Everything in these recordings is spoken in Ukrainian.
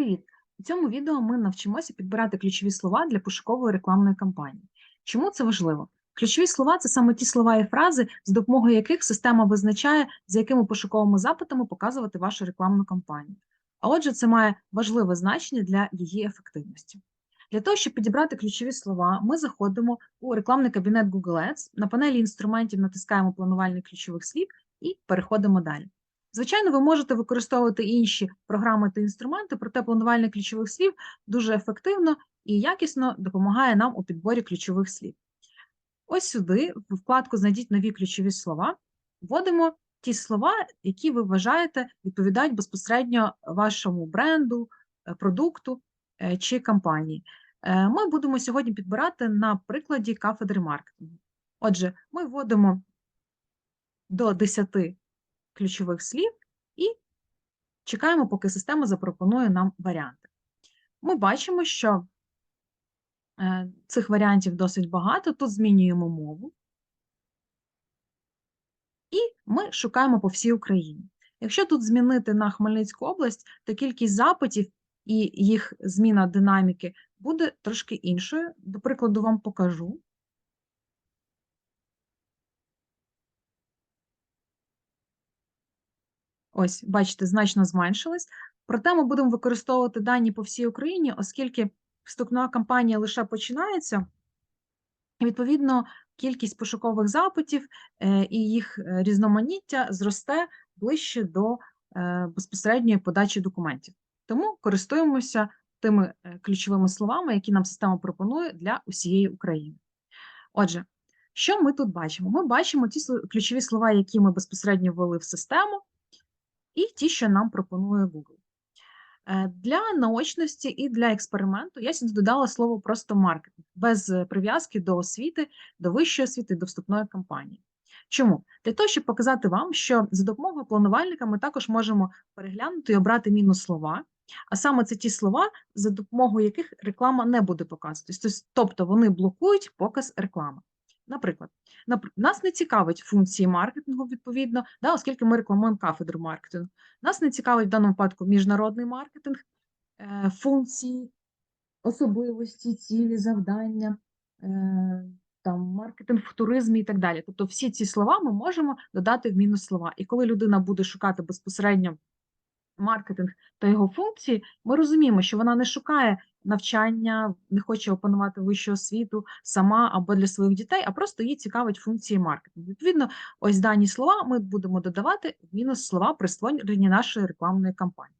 Привіт! У цьому відео ми навчимося підбирати ключові слова для пошукової рекламної кампанії. Чому це важливо? Ключові слова це саме ті слова і фрази, з допомогою яких система визначає, за якими пошуковими запитами показувати вашу рекламну кампанію. А отже, це має важливе значення для її ефективності. Для того, щоб підібрати ключові слова, ми заходимо у рекламний кабінет Google Ads, на панелі інструментів натискаємо планувальник ключових слів і переходимо далі. Звичайно, ви можете використовувати інші програми та інструменти, проте планувальник ключових слів дуже ефективно і якісно допомагає нам у підборі ключових слів. Ось сюди, в вкладку Знайдіть нові ключові слова, вводимо ті слова, які ви вважаєте відповідають безпосередньо вашому бренду, е, продукту е, чи кампанії. Е, ми будемо сьогодні підбирати на прикладі кафедри маркетингу. Отже, ми вводимо до 10 ключових слів і чекаємо, поки система запропонує нам варіанти. Ми бачимо, що е, цих варіантів досить багато. Тут змінюємо мову. І ми шукаємо по всій Україні. Якщо тут змінити на Хмельницьку область, то кількість запитів і їх зміна динаміки буде трошки іншою. До прикладу, вам покажу. Ось, бачите, значно зменшились. Проте ми будемо використовувати дані по всій Україні, оскільки вступна кампанія лише починається, і, відповідно, кількість пошукових запитів е, і їх е, різноманіття зросте ближче до е, безпосередньої подачі документів. Тому користуємося тими ключовими словами, які нам система пропонує для усієї України. Отже, що ми тут бачимо? Ми бачимо ті ключові слова, які ми безпосередньо ввели в систему і ті, що нам пропонує Google. Е, для наочності і для експерименту я сюди додала слово просто маркетинг, без прив'язки до освіти, до вищої освіти, до вступної кампанії. Чому? Для того, щоб показати вам, що за допомогою планувальника ми також можемо переглянути і обрати мінус слова, а саме це ті слова, за допомогою яких реклама не буде показуватись. Тобто вони блокують показ реклами. Наприклад, нас не цікавить функції маркетингу, відповідно, да, оскільки ми рекламуємо кафедру маркетингу. Нас не цікавить в даному випадку міжнародний маркетинг, е, функції, особливості, цілі, завдання, е, там, маркетинг в туризмі і так далі. Тобто всі ці слова ми можемо додати в мінус слова. І коли людина буде шукати безпосередньо маркетинг та його функції, ми розуміємо, що вона не шукає навчання, не хоче опанувати вищу освіту сама або для своїх дітей, а просто їй цікавить функції маркетингу. Відповідно, ось дані слова ми будемо додавати мінус слова при створенні нашої рекламної кампанії.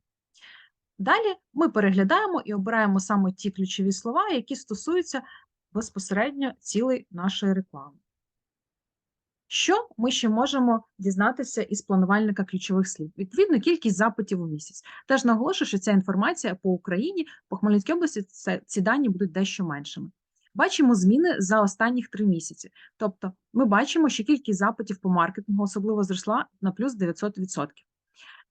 Далі ми переглядаємо і обираємо саме ті ключові слова, які стосуються безпосередньо цілей нашої реклами. Що ми ще можемо дізнатися із планувальника ключових слів? Відповідно, кількість запитів у місяць. Теж наголошую, що ця інформація по Україні, по Хмельницькій області, це, ці дані будуть дещо меншими. Бачимо зміни за останніх три місяці. Тобто, ми бачимо, що кількість запитів по маркетингу особливо зросла на плюс 900%.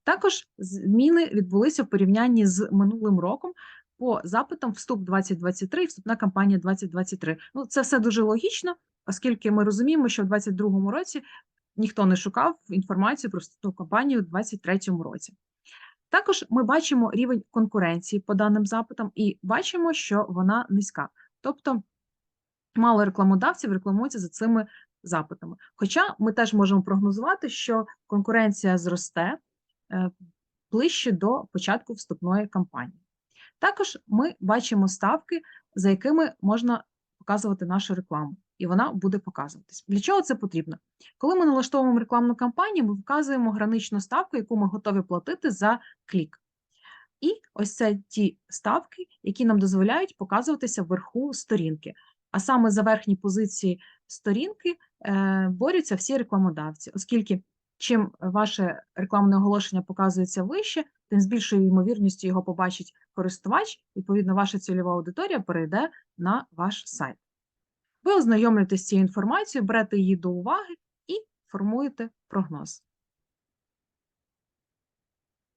Також зміни відбулися в порівнянні з минулим роком. По запитам вступ 2023 і вступна кампанія 2023. Ну, це все дуже логічно, оскільки ми розуміємо, що в 2022 році ніхто не шукав інформацію про вступну кампанію у 2023 році. Також ми бачимо рівень конкуренції по даним запитам і бачимо, що вона низька. Тобто мало рекламодавців рекламуються за цими запитами. Хоча ми теж можемо прогнозувати, що конкуренція зросте е, ближче до початку вступної кампанії. Також ми бачимо ставки, за якими можна показувати нашу рекламу і вона буде показуватись. Для чого це потрібно? Коли ми налаштовуємо рекламну кампанію, ми вказуємо граничну ставку, яку ми готові платити за клік. І ось це ті ставки, які нам дозволяють показуватися вверху сторінки. А саме за верхні позиції сторінки е, борються всі рекламодавці, оскільки чим ваше рекламне оголошення показується вище, тим з більшою ймовірністю його побачить користувач, відповідно, ваша цільова аудиторія перейде на ваш сайт. Ви ознайомлюєтеся з цією інформацією, берете її до уваги і формуєте прогноз.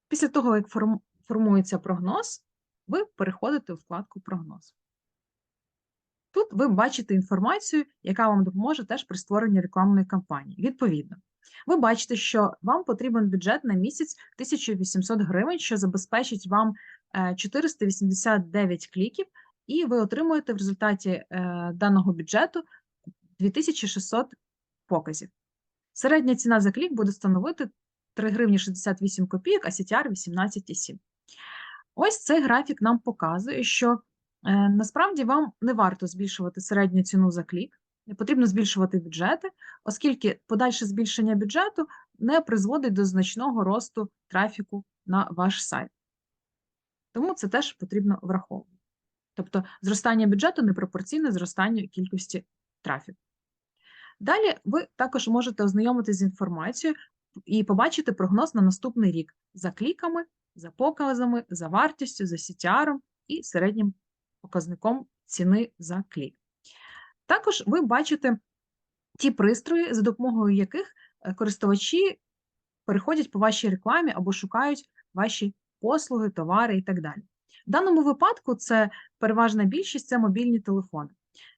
Після того, як формується прогноз, ви переходите у вкладку Прогноз. Тут ви бачите інформацію, яка вам допоможе теж при створенні рекламної кампанії. Відповідно, ви бачите, що вам потрібен бюджет на місяць 1800 гривень, що забезпечить вам е, 489 кліків, і ви отримуєте в результаті е, даного бюджету 2600 показів. Середня ціна за клік буде становити 3 гривні 68 копійок, а CTR 18,7. Ось цей графік нам показує, що е, насправді вам не варто збільшувати середню ціну за клік, потрібно збільшувати бюджети, оскільки подальше збільшення бюджету не призводить до значного росту трафіку на ваш сайт. Тому це теж потрібно враховувати. Тобто зростання бюджету непропорційне зростанню кількості трафіку. Далі ви також можете ознайомитися з інформацією і побачити прогноз на наступний рік за кліками, за показами, за вартістю, за CTR і середнім показником ціни за клік. Також ви бачите ті пристрої, за допомогою яких е, користувачі переходять по вашій рекламі або шукають ваші послуги, товари і так далі. В даному випадку це переважна більшість це мобільні телефони.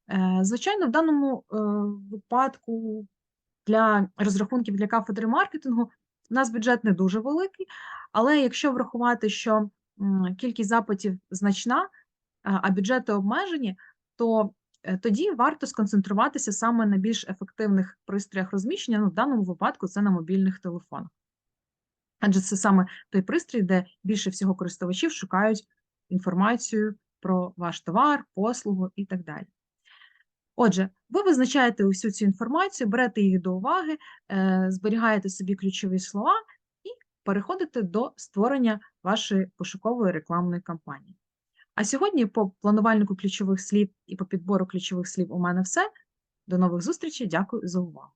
Е, Звичайно, в даному е, випадку для розрахунків для кафедри маркетингу у нас бюджет не дуже великий, але якщо врахувати, що кількість запитів значна, а- а бюджети обмежені, то е, тоді варто сконцентруватися саме на більш ефективних пристроях розміщення, ну, в даному випадку це на мобільних телефонах. Адже це саме той пристрій, де більше всього користувачів шукають інформацію про ваш товар, послугу і так далі. Отже, ви визначаєте усю цю інформацію, берете її до уваги, е, зберігаєте собі ключові слова і переходите до створення вашої пошукової рекламної кампанії. А сьогодні по планувальнику ключових слів і по підбору ключових слів у мене все. До нових зустрічей. Дякую за увагу.